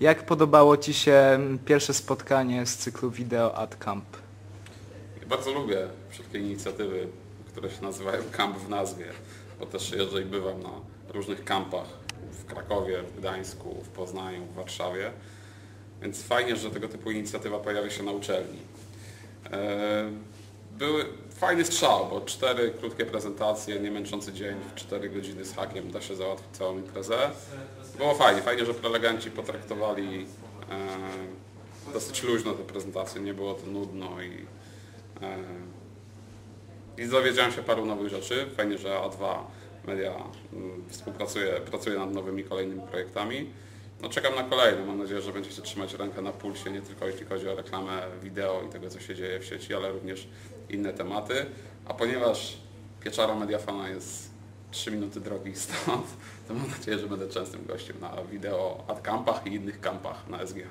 Jak podobało Ci się pierwsze spotkanie z cyklu Video Ad Camp? Bardzo lubię wszystkie inicjatywy, które się nazywają kamp w nazwie, bo też jeżdżę i bywam na różnych kampach w Krakowie, w Gdańsku, w Poznaniu, w Warszawie. Więc fajnie, że tego typu inicjatywa pojawia się na uczelni. Były fajny strzał, bo cztery krótkie prezentacje, nie męczący dzień, w cztery godziny z hakiem da się załatwić całą imprezę. Było fajnie, fajnie, że prelegenci potraktowali e, dosyć luźno te prezentacje, nie było to nudno i, e, i dowiedziałem się paru nowych rzeczy. Fajnie, że A2 Media mm, współpracuje, pracuje nad nowymi kolejnymi projektami. No czekam na kolejne. Mam nadzieję, że będziecie trzymać rękę na pulsie, nie tylko jeśli chodzi o reklamę wideo i tego, co się dzieje w sieci, ale również inne tematy. A ponieważ Pieczara Mediafana jest 3 minuty drogi stąd, to mam nadzieję, że będę częstym gościem na wideo ad kampach i innych kampach na SGH.